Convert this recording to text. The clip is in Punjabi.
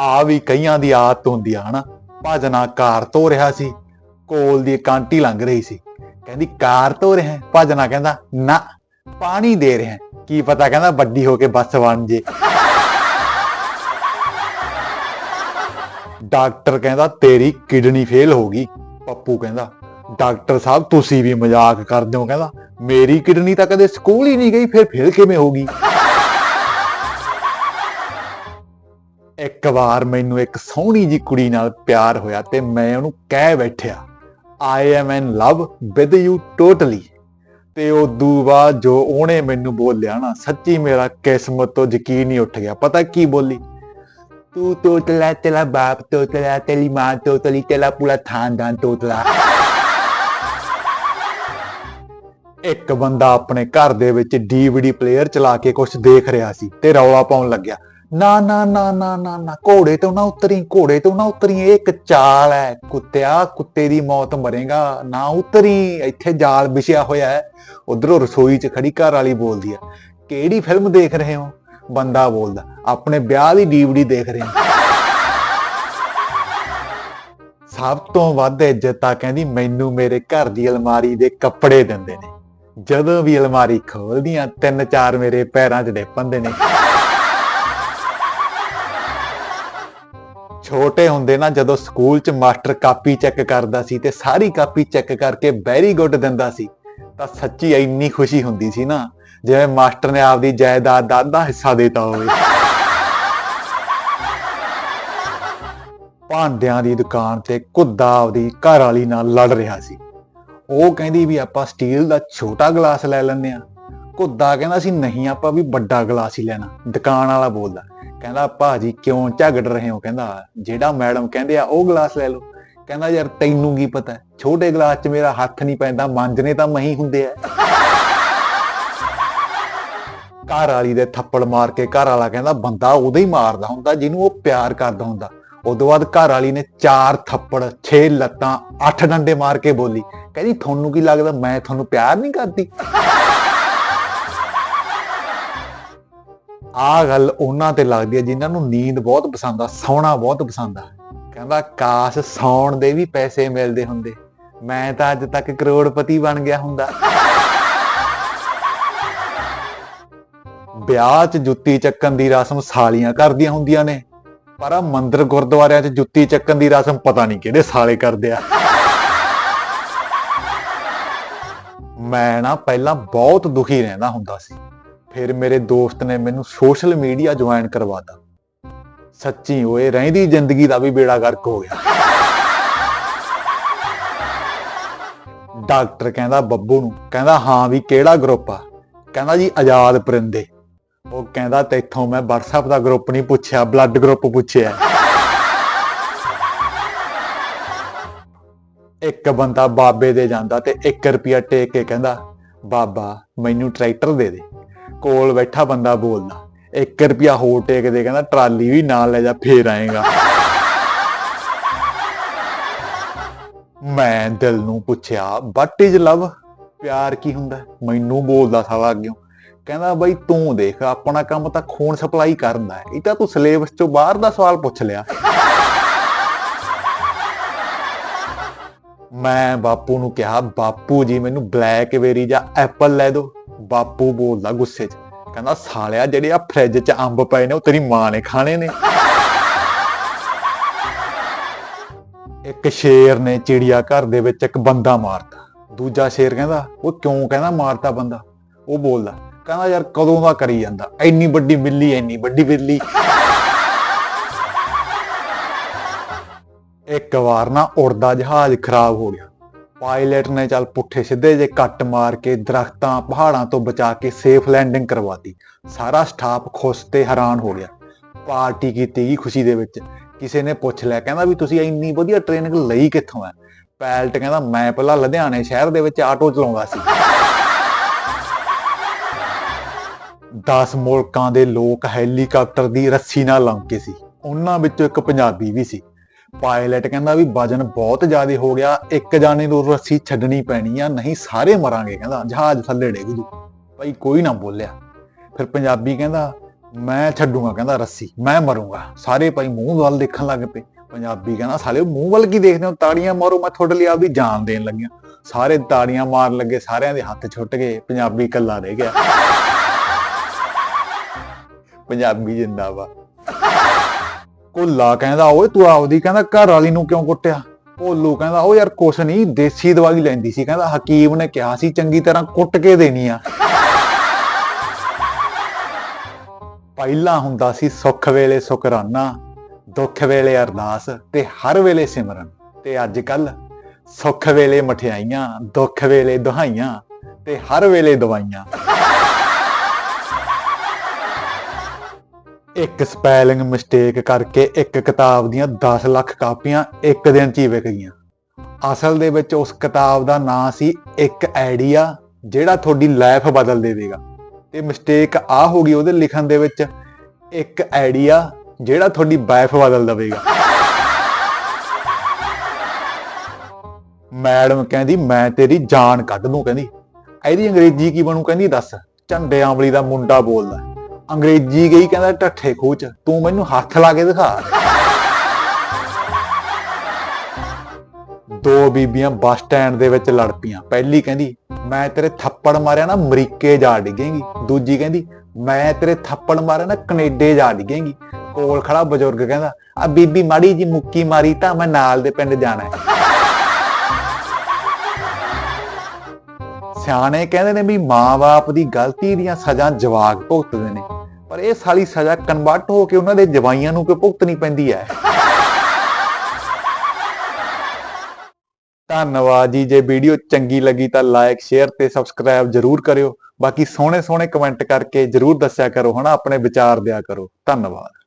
ਆ ਵੀ ਕਈਆਂ ਦੀ ਆਦਤ ਹੁੰਦੀ ਆ, ਹਨਾ? ਭਜਨਾ ਕਾਰ ਧੋ ਰਿਹਾ ਸੀ, ਕੋਲ ਦੀ ਇੱਕ ਲੰਘ ਰਹੀ ਸੀ। ਕਹਿੰਦੀ, ਕਾਰ ਧੋ ਰਿਹਾ ਹੈ? ਕਹਿੰਦਾ, ਨਾ, ਪਾਣੀ ਦੇ ਰਿਹਾ ਕੀ ਪਤਾ ਕਹਿੰਦਾ, ਵੱਡੀ ਹੋ ਕੇ ਬੱਸ ਬਣ ਜੇ। ਡਾਕਟਰ ਕਹਿੰਦਾ, ਤੇਰੀ ਕਿਡਨੀ ਫੇਲ ਹੋ ਗਈ। ਪੱਪੂ ਕਹਿੰਦਾ, ਡਾਕਟਰ ਸਾਹਿਬ, ਤੁਸੀਂ ਵੀ ਮਜ਼ਾਕ ਕਰਦੇ ਹੋ। ਕਹਿੰਦਾ, ਮੇਰੀ ਕਿਡਨੀ ਤਾਂ ਕਦੇ ਸਕੂਲ ਹੀ ਨਹੀਂ ਗਈ, ਫਿਰ ਫੇਲ ਕਿਵੇਂ ਹੋ ਗਈ? ਇੱਕ ਵਾਰ ਮੈਨੂੰ ਇੱਕ ਸੋਹਣੀ ਜੀ ਕੁੜੀ ਨਾਲ ਪਿਆਰ ਹੋਇਆ ਤੇ ਮੈਂ ਉਹਨੂੰ ਕਹਿ ਬੈਠਿਆ I am in love with you totally ਤੇ ਉਦੋਂ ਬਾਅਦ ਜੋ ਉਹਨੇ ਮੈਨੂੰ ਬੋਲਿਆ ਨਾ, ਸੱਚੀ ਮੇਰਾ ਕਿਸਮਤ ਤੋਂ ਯਕੀਨ ਹੀ ਉੱਠ ਗਿਆ। ਪਤਾ ਕੀ ਬੋਲੀ? ਤੂੰ ਤੋਤਲਾ, ਤੇਰਾ ਬਾਪ ਤੋਤਲਾ, ਤੇਰੀ ਮਾਂ ਤੋਤਲੀ, ਤੇਰਾ ਪੂਰਾ ਖਾਨਦਾਨ ਤੋਤਲਾ। ਇੱਕ ਬੰਦਾ ਆਪਣੇ ਘਰ ਦੇ ਵਿੱਚ ਡੀਵੀਡੀ ਪਲੇਅਰ ਚਲਾ ਕੇ ਕੁਝ ਦੇਖ ਰਿਹਾ ਸੀ ਤੇ ਰੌਲਾ ਪਾਉਣ ਲੱਗਿਆ। ਨਾ ਨਾ ਨਾ ਨਾ ਨਾ ਨਾ। ਘੋੜੇ ਤੋਂ ਨਾ ਉਤਰੀ, ਘੋੜੇ ਤੋਂ ਨਾ ਉਤਰੀ। ਇਹ ਇੱਕ ਚਾਲ ਹੈ। ਕੁੱਤਿਆ, ਕੁੱਤੇ ਦੀ ਮੌਤ ਮਰੇਗਾ, ਨਾ ਉਤਰੀ। ਇੱਥੇ ਜਾਲ ਵਿਛਿਆ ਹੋਇਆ ਹੈ। ਉਧਰੋਂ ਰਸੋਈ 'ਚ ਖੜੀ ਘਰ ਵਾਲੀ ਬੋਲਦੀ ਆ ਕਿਹੜੀ ਫਿਲਮ ਦੇਖ ਰਹੇ ਹੋ? ਬੰਦਾ ਬੋਲਦਾ, ਆਪਣੇ ਵਿਆਹ ਦੀ ਡੀਵੀਡੀ ਦੇਖ ਰਹੇ ਹਾਂ। ਸਭ ਤੋਂ ਵੱਧ ਇੱਜ਼ਤ ਆ ਕਹਿੰਦੀ, ਮੈਨੂੰ ਮੇਰੇ ਘਰ ਦੀ ਅਲਮਾਰੀ ਦੇ ਕੱਪੜੇ ਦਿੰਦੇ ਨੇ। ਜਦੋਂ ਵੀ ਅਲਮਾਰੀ ਖੋਲਦੀਆਂ, ਤਿੰਨ ਚਾਰ ਮੇਰੇ ਪੈਰਾਂ 'ਚ ਡਿੱਪੰਦੇ ਨੇ। ਛੋਟੇ ਹੁੰਦੇ ਨਾ ਜਦੋਂ ਸਕੂਲ 'ਚ ਮਾਸਟਰ ਕਾਪੀ ਚੈੱਕ ਕਰਦਾ ਸੀ ਤੇ ਸਾਰੀ ਕਾਪੀ ਚੈੱਕ ਕਰਕੇ ਵੈਰੀ ਗੁੱਡ ਦਿੰਦਾ ਸੀ, ਤਾਂ ਸੱਚੀ ਇੰਨੀ ਖੁਸ਼ੀ ਹੁੰਦੀ ਸੀ ਨਾ, ਜਿਵੇਂ ਮਾਸਟਰ ਨੇ ਆਪਦੀ ਜਾਇਦਾਦ ਦਾ ਅੱਧਾ ਹਿੱਸਾ ਦਿੱਤਾ ਹੋਵੇ। ਭਾਂਡਿਆਂ ਦੀ ਦੁਕਾਨ ਤੇ ਕੁੱਦਾ ਆਪਦੀ ਘਰ ਵਾਲੀ ਨਾਲ ਲੜ ਰਿਹਾ ਸੀ। ਉਹ ਕਹਿੰਦੀ ਵੀ ਆਪਾਂ ਸਟੀਲ ਦਾ ਛੋਟਾ ਗਲਾਸ ਲੈ ਲੈਂਦੇ ਆ ਕੁੱਦਾ ਕਹਿੰਦਾ ਸੀ, ਨਹੀਂ, ਆਪਾਂ ਵੀ ਵੱਡਾ ਗਲਾਸ ਹੀ ਲੈਣਾ। ਦੁਕਾਨ ਵਾਲਾ ਬੋਲਦਾ ਕਹਿੰਦਾ, ਭਾਜੀ, ਕਿਉਂ ਝਗੜ ਰਹੇ ਹੋ? ਕਹਿੰਦਾ, ਜਿਹੜਾ ਮੈਡਮ ਕਹਿੰਦੇ ਆ, ਉਹ ਗਲਾਸ ਲੈ ਲਓ। ਕਹਿੰਦਾ, ਯਾਰ, ਤੈਨੂੰ ਕੀ ਪਤਾ? ਛੋਟੇ ਗਲਾਸ 'ਚ ਮੇਰਾ ਹੱਥ ਨਹੀਂ ਪੈਂਦਾ ਮਾਂਜਣੇ ਤਾਂ ਮਹੀਂ ਹੁੰਦੇ ਆ। ਘਰ ਵਾਲੀ ਦੇ ਥੱਪੜ ਮਾਰ ਕੇ ਘਰ ਵਾਲਾ ਕਹਿੰਦਾ, ਬੰਦਾ ਉਦੋਂ ਹੀ ਮਾਰਦਾ ਹੁੰਦਾ, ਜਿਹਨੂੰ ਉਹ ਪਿਆਰ ਕਰਦਾ ਹੁੰਦਾ। ਉਦੋਂ ਬਾਅਦ ਘਰ ਵਾਲੀ ਨੇ ਚਾਰ ਥੱਪੜ 6 ਲੱਤਾਂ 8 ਡੰਡੇ ਮਾਰ ਕੇ ਬੋਲੀ। ਕਹਿੰਦੀ, ਤੁਹਾਨੂੰ ਕੀ ਲੱਗਦਾ? ਮੈਂ ਤੁਹਾਨੂੰ ਪਿਆਰ ਨਹੀਂ ਕਰਦੀ? ਆ ਗੱਲ ਉਹਨਾਂ ਤੇ ਲੱਗਦੀ ਹੈ ਜਿਨ੍ਹਾਂ ਨੂੰ ਨੀਂਦ ਬਹੁਤ ਪਸੰਦ ਆ, ਸੌਣਾ ਬਹੁਤ ਪਸੰਦ ਆ। ਕਹਿੰਦਾ ਕਾਸ਼ ਸੌਣ ਦੇ ਵੀ ਪੈਸੇ ਮਿਲਦੇ ਹੁੰਦੇ। ਮੈਂ ਤਾਂ ਅੱਜ ਤੱਕ ਕਰੋੜਪਤੀ ਬਣ ਗਿਆ ਹੁੰਦਾ। ਵਿਆਹ 'ਚ ਜੁੱਤੀ ਚੱਕਣ ਦੀ ਰਸਮ ਸਾਲੀਆਂ ਕਰਦੀਆਂ ਹੁੰਦੀਆਂ ਨੇ, ਪਰ ਆ ਮੰਦਿਰ ਗੁਰਦੁਆਰਿਆਂ 'ਚ ਜੁੱਤੀ ਚੱਕਣ ਦੀ ਰਸਮ ਪਤਾ ਨਹੀਂ ਕਿਹੜੇ ਸਾਲੇ ਕਰਦੇ ਆ। ਮੈਂ ਨਾ ਪਹਿਲਾਂ ਬਹੁਤ ਦੁਖੀ ਰਹਿੰਦਾ ਹੁੰਦਾ ਸੀ। ਫਿਰ ਮੇਰੇ ਦੋਸਤ ਨੇ ਮੈਨੂੰ ਸੋਸ਼ਲ ਮੀਡੀਆ ਜੁਆਇਨ ਕਰਵਾਤਾ। ਸੱਚੀ ਓਏ, ਰਹਿੰਦੀ ਜ਼ਿੰਦਗੀ ਦਾ ਵੀ ਬੇੜਾ ਗਰਕ ਹੋ ਗਿਆ। ਡਾਕਟਰ ਕਹਿੰਦਾ, ਬੱਬੂ ਨੂੰ, ਕਹਿੰਦਾ, ਹਾਂ ਵੀ ਕਿਹੜਾ ਗਰੁੱਪ ਆ? ਕਹਿੰਦਾ ਜੀ, ਆਜ਼ਾਦ ਪਰਿੰਦੇ। ਉਹ ਕਹਿੰਦਾ, ਤੇਥੋਂ ਮੈਂ WhatsApp ਦਾ ਗਰੁੱਪ ਨਹੀਂ ਪੁੱਛਿਆ ਬਲੱਡ ਗਰੁੱਪ ਪੁੱਛਿਆ ਇੱਕ ਬੰਦਾ ਬਾਬੇ ਦੇ ਜਾਂਦਾ ਤੇ 1 ਰੁਪਿਆ ਟੇਕ ਕੇ ਕਹਿੰਦਾ, ਬਾਬਾ, ਮੈਨੂੰ ਟਰੈਕਟਰ ਦੇ ਦੇ। ਕੋਲ ਬੈਠਾ ਬੰਦਾ ਬੋਲਦਾ 1 ਰੁਪਿਆ ਹੋਰ ਟੇਕ ਦੇ, ਕਹਿੰਦਾ ਟਰਾਲੀ ਵੀ ਨਾਲ ਲੈ ਜਾ, ਫੇਰ ਆਏਗਾ। ਮੈਂ ਦਿਲ ਨੂੰ ਪੁੱਛਿਆ ਵਾਟ ਇਜ਼ ਲਵ ਪਿਆਰ ਕੀ ਹੁੰਦਾ? ਮੈਨੂੰ ਬੋਲਦਾ ਸਾਲਾ ਅੱਗੇ ਕਹਿੰਦਾ, ਬਈ ਤੂੰ ਦੇਖ, ਆਪਣਾ ਕੰਮ ਤਾਂ ਖੂਨ ਸਪਲਾਈ ਕਰਦਾ ਹੈ। ਇਹ ਤਾਂ ਤੂੰ ਸਿਲੇਬਸ ਚੋਂ ਬਾਹਰ ਦਾ ਸਵਾਲ ਪੁੱਛ ਲਿਆ। ਮੈਂ ਬਾਪੂ ਨੂੰ ਕਿਹਾ, ਬਾਪੂ ਜੀ, ਮੈਨੂੰ ਬਲੈਕਬੇਰੀ ਜਾਂ ਐਪਲ ਲੈ ਦਿਓ। ਬਾਪੂ ਬੋਲਦਾ ਗੁੱਸੇ 'ਚ। ਕਹਿੰਦਾ, ਸਾਲਿਆ, ਜਿਹੜੇ ਆ ਫ੍ਰਿਜ 'ਚ ਅੰਬ ਪਏ ਨੇ, ਉਹ ਤੇਰੀ ਮਾਂ ਨੇ ਖਾਣੇ ਨੇ। ਇੱਕ ਸ਼ੇਰ ਨੇ ਚਿੜੀਆ ਘਰ ਦੇ ਵਿੱਚ ਇੱਕ ਬੰਦਾ ਮਾਰਤਾ। ਦੂਜਾ ਸ਼ੇਰ ਕਹਿੰਦਾ, ਉਹ ਕਿਉਂ ਕਹਿੰਦਾ, ਮਾਰਤਾ ਬੰਦਾ। ਉਹ ਬੋਲਦਾ ਕਹਿੰਦਾ, ਯਾਰ, ਕਦੋਂ ਦਾ ਕਰੀ ਜਾਂਦਾ? ਇੰਨੀ ਵੱਡੀ ਬਿੱਲੀ, ਇੰਨੀ ਵੱਡੀ ਬਿੱਲੀ। ਇੱਕ ਵਾਰ ਨਾ ਉੜਦਾ ਜਹਾਜ਼ ਖਰਾਬ ਹੋ ਗਿਆ। ਪਾਇਲਟ ਨੇ ਚੱਲ ਪੁੱਠੇ ਸਿੱਧੇ ਜੇ ਕੱਟ ਮਾਰ ਕੇ ਦਰਖਤਾਂ, ਪਹਾੜਾਂ ਤੋਂ ਬਚਾ ਕੇ ਸੇਫ ਲੈਂਡਿੰਗ ਕਰਵਾਤੀ। ਸਾਰਾ ਸਟਾਫ ਖੁਸ਼ ਤੇ ਹੈਰਾਨ ਹੋ ਗਿਆ। ਪਾਰਟੀ ਕੀਤੀ ਗਈ ਖੁਸ਼ੀ ਦੇ ਵਿੱਚ। ਕਿਸੇ ਨੇ ਪੁੱਛ ਲਿਆ, ਕਹਿੰਦਾ ਵੀ ਤੁਸੀਂ ਇੰਨੀ ਵਧੀਆ ਟ੍ਰੇਨਿੰਗ ਲਈ ਕਿੱਥੋਂ ਹੈ ਪਾਇਲਟ ਕਹਿੰਦਾ, ਮੈਂ ਪਹਿਲਾਂ ਲੁਧਿਆਣੇ ਸ਼ਹਿਰ ਦੇ ਵਿੱਚ ਆਟੋ ਚਲਾਉਂਦਾ ਸੀ। 10 ਮੁਲਕਾਂ ਦੇ ਲੋਕ ਹੈਲੀਕਾਪਟਰ ਦੀ ਰੱਸੀ ਨਾਲ ਲੰਘੇ ਸੀ। ਉਹਨਾਂ ਵਿੱਚੋਂ ਇੱਕ ਪੰਜਾਬੀ ਵੀ ਸੀ। ਪਾਇਲਟ ਕਹਿੰਦਾ ਵੀ ਵਜਨ ਬਹੁਤ ਜ਼ਿਆਦਾ ਹੋ ਗਿਆ, ਇੱਕ ਜਾਣੇ ਨੂੰ ਰੱਸੀ ਛੱਡਣੀ ਪੈਣੀ ਆ, ਨਹੀਂ ਸਾਰੇ ਮਰਾਂਗੇ, ਕਹਿੰਦਾ ਜਹਾਜ਼ ਥੱਲੇ ਡਿੱਗ ਜੂ। ਭਾਈ ਕੋਈ ਨਾ ਬੋਲਿਆ। ਫਿਰ ਪੰਜਾਬੀ ਕਹਿੰਦਾ, ਮੈਂ ਛੱਡੂਗਾ, ਕਹਿੰਦਾ ਰੱਸੀ, ਮੈਂ ਮਰੂੰਗਾ। ਸਾਰੇ ਭਾਈ ਮੂੰਹ ਵੱਲ ਦੇਖਣ ਲੱਗ ਪਏ। ਪੰਜਾਬੀ ਕਹਿੰਦਾ ਸਾਲੇ ਮੂੰਹ ਵੱਲ ਕੀ ਦੇਖਦੇ ਹੋ? ਤਾੜੀਆਂ ਮਾਰੋ, ਮੈਂ ਤੁਹਾਡੇ ਲਈ ਆਪਦੀ ਜਾਨ ਦੇਣ ਲੱਗਿਆ। ਸਾਰੇ ਤਾੜੀਆਂ ਮਾਰਨ ਲੱਗੇ, ਸਾਰਿਆਂ ਦੇ ਹੱਥ ਛੁੱਟ ਗਏ, ਪੰਜਾਬੀ ਇਕੱਲਾ ਰਹਿ ਗਿਆ। ਪੰਜਾਬੀ ਜਿੰਦਾਬਾਦ। ਕੋਲਾ ਕਹਿੰਦਾ, ਓਏ ਤੂੰ ਆਪਦੀ ਕਹਿੰਦਾ ਘਰ ਵਾਲੀ ਨੂੰ ਕਿਉਂ ਕੁੱਟਿਆ? ਭੋਲੂ ਕਹਿੰਦਾ ਉਹ ਯਾਰ ਕੁਛ ਨਹੀਂ, ਦੇਸੀ ਦਵਾਈ ਲੈਂਦੀ ਸੀ। ਕਹਿੰਦਾ, ਹਕੀਮ ਨੇ ਕਿਹਾ ਸੀ ਚੰਗੀ ਤਰ੍ਹਾਂ ਕੁੱਟ ਕੇ ਦੇਣੀ ਆ। ਪਹਿਲਾਂ ਹੁੰਦਾ ਸੀ ਸੁੱਖ ਵੇਲੇ ਸ਼ੁਕਰਾਨਾ, ਦੁੱਖ ਵੇਲੇ ਅਰਦਾਸ ਤੇ ਹਰ ਵੇਲੇ ਸਿਮਰਨ। ਤੇ ਅੱਜ ਕੱਲ ਸੁੱਖ ਵੇਲੇ ਮਠਿਆਈਆਂ, ਦੁੱਖ ਵੇਲੇ ਦੁਹਾਈਆਂ ਤੇ ਹਰ ਵੇਲੇ ਦਵਾਈਆਂ। ਇੱਕ ਸਪੈਲਿੰਗ ਮਿਸਟੇਕ ਕਰਕੇ ਇੱਕ ਕਿਤਾਬ ਦੀਆਂ 10 ਲੱਖ ਕਾਪੀਆਂ ਇੱਕ ਦਿਨ 'ਚ ਹੀ ਵਿਕ ਗਈਆਂ। ਅਸਲ ਦੇ ਵਿੱਚ ਉਸ ਕਿਤਾਬ ਦਾ ਨਾਂ ਸੀ ਇੱਕ ਆਈਡੀਆ ਜਿਹੜਾ ਤੁਹਾਡੀ ਲਾਈਫ ਬਦਲ ਦੇਵੇਗਾ। ਤੇ ਮਿਸਟੇਕ ਆ ਹੋ ਗਈ ਉਹਦੇ ਲਿਖਣ ਦੇ ਵਿੱਚ ਇੱਕ ਆਈਡੀਆ ਜਿਹੜਾ ਤੁਹਾਡੀ ਵਾਈਫ ਬਦਲ ਦੇਵੇਗਾ। ਮੈਡਮ ਕਹਿੰਦੀ, ਮੈਂ ਤੇਰੀ ਜਾਨ ਕੱਢ ਦੂੰ, ਕਹਿੰਦੀ। ਇਹਦੀ ਅੰਗਰੇਜ਼ੀ ਕੀ ਬਣੂ ਕਹਿੰਦੀ, ਦੱਸ। ਝੰਡੇ ਆਂਵਲੀ ਦਾ ਮੁੰਡਾ ਬੋਲਦਾ। ਅੰਗਰੇਜ਼ੀ ਗਈ ਕਹਿੰਦਾ ਢੱਠੇ ਖੂਚ, ਤੂੰ ਮੈਨੂੰ ਹੱਥ ਲਾ ਕੇ ਦਿਖਾ। ਦੋ ਬੀਬੀਆਂ ਬੱਸ ਸਟੈਂਡ ਦੇ ਵਿੱਚ ਲੜ ਪਈਆਂ। ਪਹਿਲੀ ਕਹਿੰਦੀ, ਮੈਂ ਤੇਰੇ ਥੱਪੜ ਮਾਰਿਆ ਨਾ, ਅਮਰੀਕੇ ਜਾ ਡਿੱਗੇਗੀ। ਦੂਜੀ ਕਹਿੰਦੀ, ਮੈਂ ਤੇਰੇ ਥੱਪੜ ਮਾਰਿਆ ਨਾ, ਕੈਨੇਡਾ ਜਾ ਡਿੱਗੇਂਗੀ। ਕੋਲ ਖੜਾ ਬਜ਼ੁਰਗ ਕਹਿੰਦਾ, ਆ ਬੀਬੀ ਮਾੜੀ ਜੀ ਮੁੱਕੀ ਮਾਰੀ ਤਾਂ ਮੈਂ ਨਾਲ ਦੇ ਪਿੰਡ ਜਾਣਾ ਹੈ। ਸਿਆਣੇ ਕਹਿੰਦੇ ਨੇ ਵੀ ਮਾਂ-ਬਾਪ ਦੀ ਗਲਤੀ ਦੀਆਂ ਸਜ਼ਾ ਜਵਾਕ ਭੁਗਤਦੇ ਨੇ। ਪਰ ਇਹ ਸਾਲੀ ਸਜ਼ਾ ਕਨਵਰਟ ਹੋ ਕੇ ਉਹਨਾਂ ਦੇ ਜਵਾਈਆਂ ਨੂੰ ਕਿਉਂ ਭੁਗਤਣੀ ਪੈਂਦੀ ਹੈ। ਧੰਨਵਾਦ ਜੀ, ਜੇ ਵੀਡੀਓ ਚੰਗੀ ਲੱਗੀ ਤਾਂ ਲਾਈਕ ਸ਼ੇਅਰ ਤੇ ਸਬਸਕ੍ਰਾਈਬ ਜਰੂਰ ਕਰਿਓ। ਬਾਕੀ ਸੋਹਣੇ ਸੋਹਣੇ ਕਮੈਂਟ ਕਰਕੇ ਜਰੂਰ ਦੱਸਿਆ ਕਰੋ, ਹਨਾ? ਆਪਣੇ ਵਿਚਾਰ ਦਿਆ ਕਰੋ। ਧੰਨਵਾਦ।